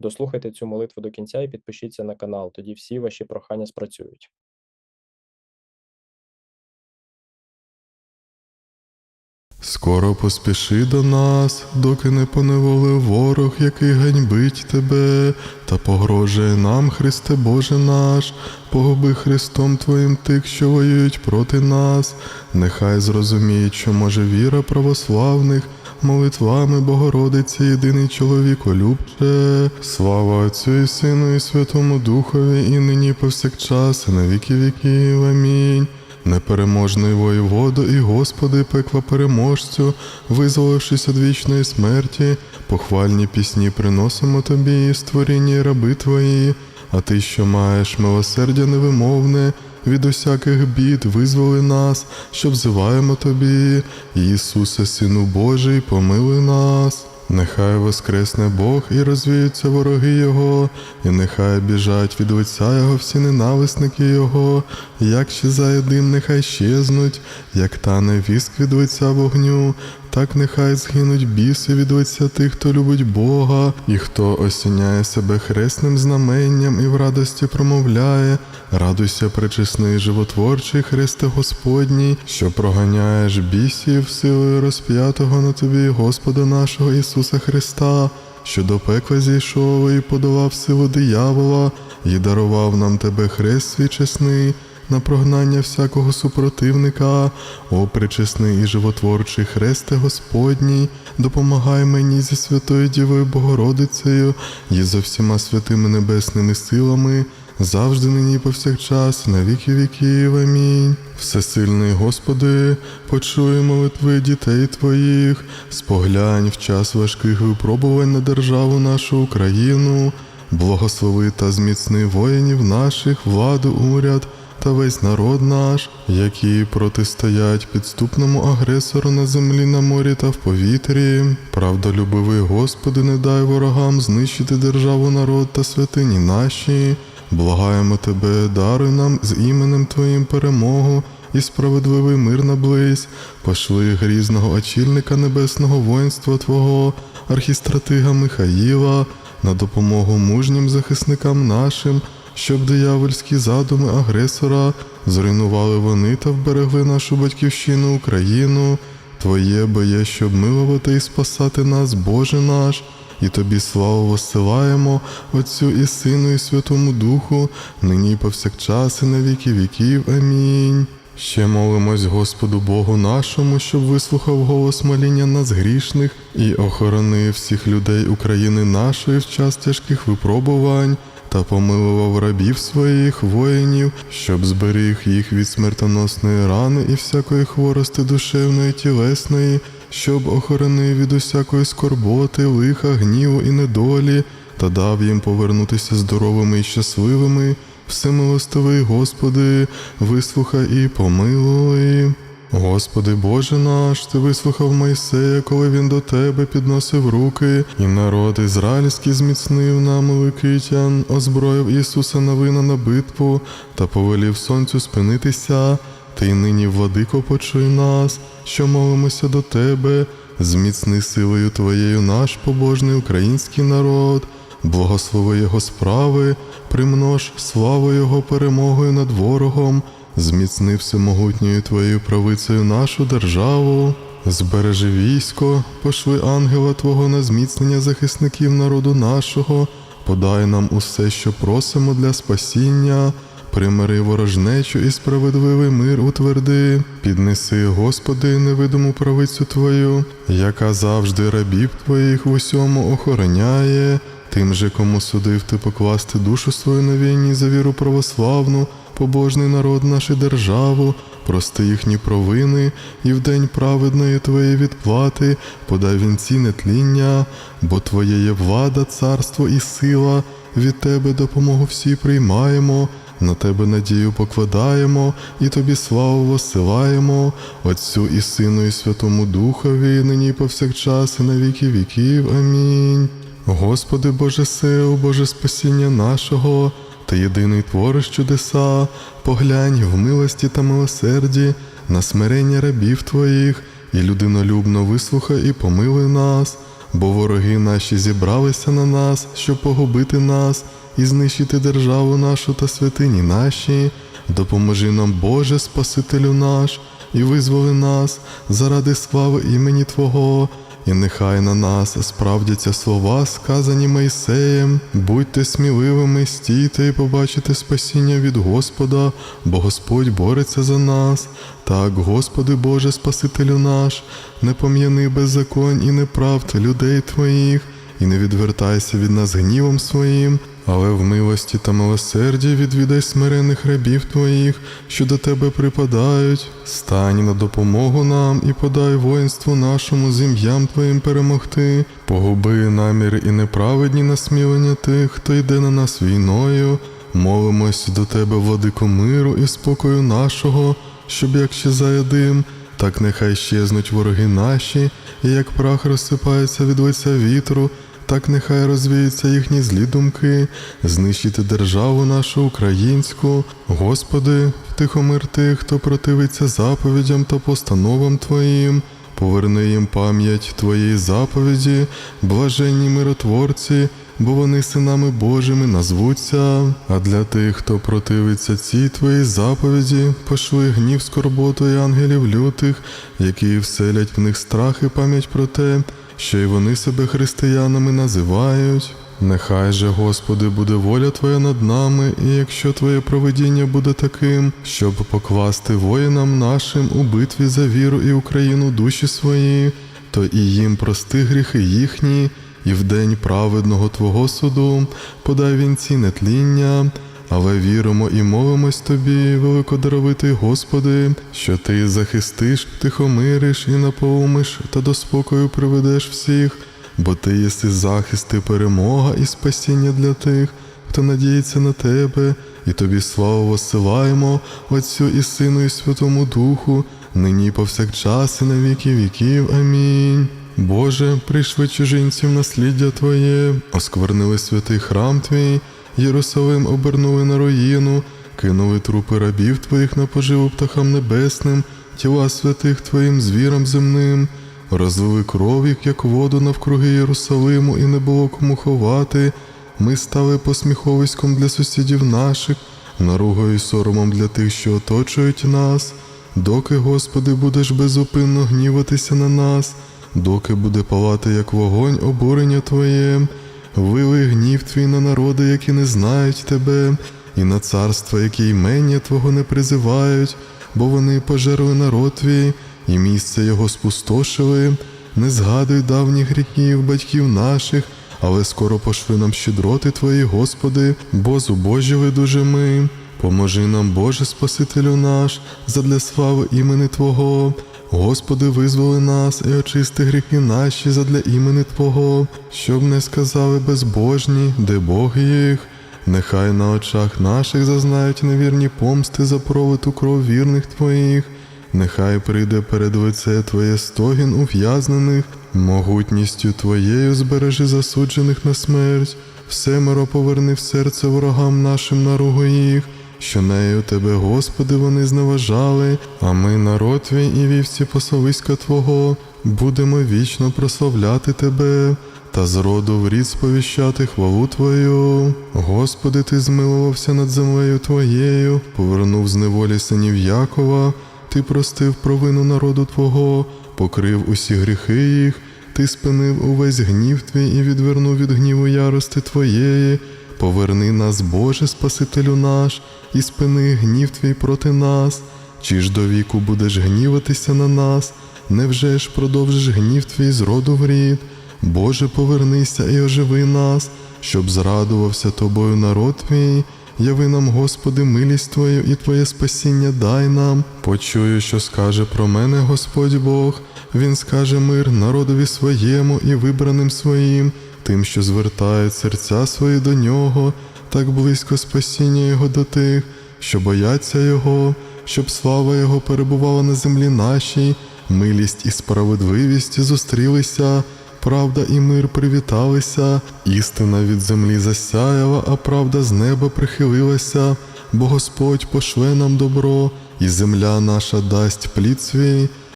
Дослухайте цю молитву до кінця і підпишіться на канал, тоді всі ваші прохання спрацюють. Скоро поспіши до нас, доки не поневолив ворог, який ганьбить тебе, та погрожує нам, Христе Боже наш, погуби Христом Твоїм тих, що воюють проти нас. Нехай зрозуміють, що може віра православних, молитвами Богородиці, єдиний чоловіколюбче. Слава Отцю і Сину, і Святому Духові, і нині повсякчас, і на віки віків. Амінь. Непереможний воєводо і Господи, пекла переможцю, визволившись від вічної смерті, похвальні пісні приносимо тобі, створінні раби твої, а ти, що маєш милосердя невимовне, від усяких бід визволи нас, що взиваємо тобі, Ісусе, Сину Божий, помилуй нас. Нехай воскресне Бог і розвіються вороги Його, і нехай біжать від лиця Його всі ненависники Його, як щезає дим, нехай щезнуть, як тане віск від лиця вогню, так нехай згинуть біси від лиця тих, хто любить Бога, і хто осіняє себе хресним знаменням і в радості промовляє. Радуйся, пречесний животворчий Христе Господній, що проганяєш бісів силою розп'ятого на тобі, Господа нашого Ісуса Христа, що до пекла зійшов і подолав силу диявола, і дарував нам тебе хрест свій чесний. На прогнання всякого супротивника, о пречесний і животворчий Христе Господній, допомагай мені зі Святою Дівою Богородицею і за всіма святими небесними силами, завжди нині повсякчас, на віки віків. Амінь. Всесильний Господи, почуй молитви дітей Твоїх, споглянь в час важких випробувань на державу нашу Україну, благослови та зміцни воїнів наших, владу, уряд та весь народ наш, які протистоять підступному агресору на землі, на морі та в повітрі. Правдолюбивий Господи, не дай ворогам знищити державу, народ та святині наші. Благаємо Тебе, даруй нам з іменем Твоїм перемогу і справедливий мир наблизь, пошли грізного очільника небесного воїнства Твого, архістратига Михаїла, на допомогу мужнім захисникам нашим, щоб диявольські задуми агресора зруйнували вони та вберегли нашу батьківщину Україну. Твоє бо є, щоб милувати і спасати нас, Боже наш, і тобі славу воссилаємо, Отцю і Сину, і Святому Духу, нині повсякчас, і на віки віків. Амінь. Ще молимось Господу Богу нашому, щоб вислухав голос моління нас грішних і охоронив всіх людей України нашої в час тяжких випробувань та помилував рабів своїх воїнів, щоб зберіг їх від смертоносної рани і всякої хворости душевної тілесної, щоб охоронив від усякої скорботи, лиха, гніву і недолі, та дав їм повернутися здоровими і щасливими. Всемилостивий Господи, вислухай і помилуй. Господи Боже наш, Ти вислухав Мойсея, коли він до Тебе підносив руки, і народ ізраїльський зміцнив нам Ликитян, озброїв Ісуса Навина на битву та повелів сонцю спинитися. Ти й нині, владико, почуй нас, що молимося до Тебе, зміцни силою Твоєю наш побожний український народ, благослови Його справи, примнож славу Його перемогою над ворогом, зміцни всемогутньою Твоєю правицею нашу державу. Збережи військо, пошли ангела Твого на зміцнення захисників народу нашого, подай нам усе, що просимо для спасіння. Примири ворожнечу і справедливий мир утверди, піднеси, Господи, невидиму правицю Твою, яка завжди рабів Твоїх в усьому охороняє, тим же, кому судив ти покласти душу свою на війні за віру православну, побожний народ нашу державу, прости їхні провини, і в день праведної Твоєї відплати подай вінці нетління, бо Твоє є влада, царство і сила, від Тебе допомогу всі приймаємо. На тебе надію покладаємо і тобі славу воссилаємо, Отцю і Сину, і Святому Духові, нині повсякчас, і на віки віків. Амінь. Господи Боже сил, Боже спасіння нашого, та єдиний твориш чудеса, поглянь в милості та милосерді на смирення рабів Твоїх, і людинолюбно вислухай і помилуй нас. бо вороги наші зібралися на нас, щоб погубити нас і знищити державу нашу та святині наші. Допоможи нам, Боже, Спасителю наш, і визволи нас заради слави імені Твого. І нехай на нас справдяться слова, сказані Мойсеєм. Будьте сміливими, стійте і побачите спасіння від Господа, бо Господь бореться за нас. Так, Господи Боже, Спасителю наш, не пом'яни беззаконь і неправд людей Твоїх, і не відвертайся від нас гнівом своїм, але в милості та милосерді відвідай смирених рабів Твоїх, що до Тебе припадають. Стань на допомогу нам і подай воїнству нашому з ім'ям Твоїм перемогти. Погуби наміри і неправедні насмілення тих, хто йде на нас війною. Молимось до Тебе, владико миру і спокою нашого, щоб як щезає дим, так нехай щезнуть вороги наші, і як прах розсипається від лиця вітру, так нехай розвіються їхні злі думки, знищити державу нашу українську. Господи, втихомир тих, хто противиться заповідям та постановам Твоїм. Поверни їм пам'ять Твоєї заповіді, блаженні миротворці, бо вони синами Божими назвуться. А для тих, хто противиться цій Твоїй заповіді, пошли гнів скорботу і ангелів лютих, які вселять в них страх і пам'ять про те, що й вони себе християнами називають. Нехай же, Господи, буде воля Твоя над нами, і якщо Твоє проведіння буде таким, щоб покласти воїнам нашим у битві за віру і Україну душі свої, то і їм прости гріхи їхні, і в день праведного Твого суду подай вінці нетління. Але віримо і молимось тобі, великодаровитий Господи, що ти захистиш, тихомириш і наповниш та до спокою приведеш всіх, бо ти єси захист і перемога і спасіння для тих, хто надіється на тебе, і тобі славу воссилаємо, Отцю і Сину, і Святому Духу, нині і повсякчас і на віки віків. Амінь. Боже, прийшли чужинці в насліддя Твоє, осквернили святий храм Твій, Єрусалим обернули на руїну, кинули трупи рабів Твоїх на поживу птахам небесним, тіла святих Твоїм звірам земним, розлили кров як воду навкруги Єрусалиму, і не було кому ховати. Ми стали посміховиськом для сусідів наших, наругою й соромом для тих, що оточують нас. Доки, Господи, будеш безупинно гніватися на нас, доки буде палати, як вогонь, обурення Твоє, вили гнів Твій на народи, які не знають Тебе, і на царства, які імення Твого не призивають, бо вони пожерли народ Твій, і місце його спустошили. Не згадуй давніх гріхів батьків наших, але скоро пошли нам щедроти Твої, Господи, бо зубожили дуже ми. Поможи нам, Боже Спасителю наш, задля слави імени Твого. Господи, визволи нас і очисти гріхи наші задля імени Твого, щоб не сказали безбожні, де Бог їх. Нехай на очах наших зазнають невірні помсти за пролиту кров вірних Твоїх. Нехай прийде перед лице Твоє стогін ув'язнених, могутністю Твоєю збережи засуджених на смерть, все миро поверни в серце ворогам нашим наругу їх, що нею Тебе, Господи, вони зневажали, а ми, народ твій і вівці посовиська Твого, будемо вічно прославляти Тебе. Та з роду в рід сповіщати хвалу Твою. Господи, Ти змилувався над землею Твоєю, повернув з неволі синів Якова, Ти простив провину народу Твого, покрив усі гріхи їх, Ти спинив увесь гнів Твій і відвернув від гніву ярости Твоєї. Поверни нас, Боже, Спасителю наш, і спини гнів Твій проти нас. Чи ж до віку будеш гніватися на нас? Невже ж продовжиш гнів Твій з роду в рід? Боже, повернися і оживи нас, щоб зрадувався тобою народ твій. Яви нам, Господи, милість Твою і Твоє спасіння дай нам. Почую, що скаже про мене Господь Бог. Він скаже мир народові своєму і вибраним своїм, тим, що звертають серця свої до нього, так близько спасіння Його до тих, що бояться Його, щоб слава Його перебувала на землі нашій, милість і справедливість зустрілися. Правда і мир привіталися, істина від землі засяяла, а правда з неба прихилилася, бо Господь пошле нам добро, і земля наша дасть плід свій,